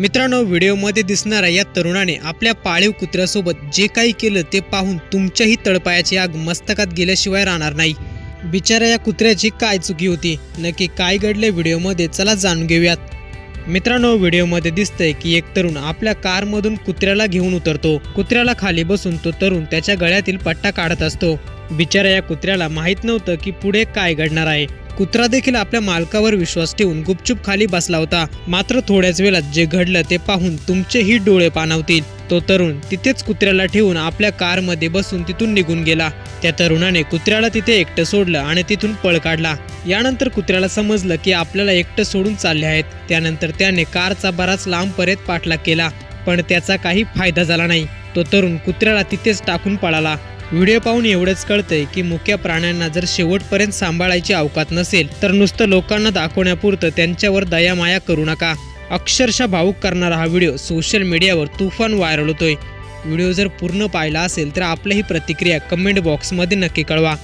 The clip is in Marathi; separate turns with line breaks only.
मित्रांनो व्हिडिओमध्ये दिसणाऱ्या या तरुणाने आपल्या पाळीव कुत्र्यासोबत जे काही केलं ते पाहून तुमच्याही तळपायाची आग मस्तकात गेल्याशिवाय राहणार नाही. बिचाऱ्या या कुत्र्याची काय चुकी होती? नक्की काय घडले व्हिडिओमध्ये? चला जाणून घेऊयात. मित्रांनो व्हिडिओमध्ये दिसतंय की एक तरुण आपल्या कारमधून कुत्र्याला घेऊन उतरतो. कुत्र्याला खाली बसून तो तरुण त्याच्या गळ्यातील पट्टा काढत असतो. बिचाऱ्या या कुत्र्याला माहीत नव्हतं की पुढे काय घडणार आहे. कुत्रा देखील आपल्या मालकावर विश्वास ठेवून गुपचूप खाली बसला होता. मात्र थोड्याच वेळात जे घडलं ते पाहून तुमचेही डोळे पाणावतील. तो तरुण तिथेच कुत्र्याला ठेवून आपल्या कारमध्ये बसून तिथून निघून गेला. त्या तरुणाने कुत्र्याला तिथे एकटं सोडलं आणि तिथून पळ काढला. यानंतर कुत्र्याला समजलं की आपल्याला एकटं सोडून चालले आहेत. त्यानंतर त्याने कारचा बराच लांब पर्यंत पाठलाग केला पण त्याचा काही फायदा झाला नाही. तो तरुण कुत्र्याला तिथेच टाकून पळाला. व्हिडिओ पाहून एवढंच कळतंय की मुक्या प्राण्यांना जर शेवटपर्यंत सांभाळायची अवकात नसेल तर नुसतं लोकांना दाखवण्यापुरतं त्यांच्यावर दयामाया करू नका. अक्षरशः भावूक करणारा हा व्हिडिओ सोशल मीडियावर तुफान व्हायरल होतोय. व्हिडिओ जर पूर्ण पाहिला असेल तर आपल्याही प्रतिक्रिया कमेंट बॉक्समध्ये नक्की कळवा.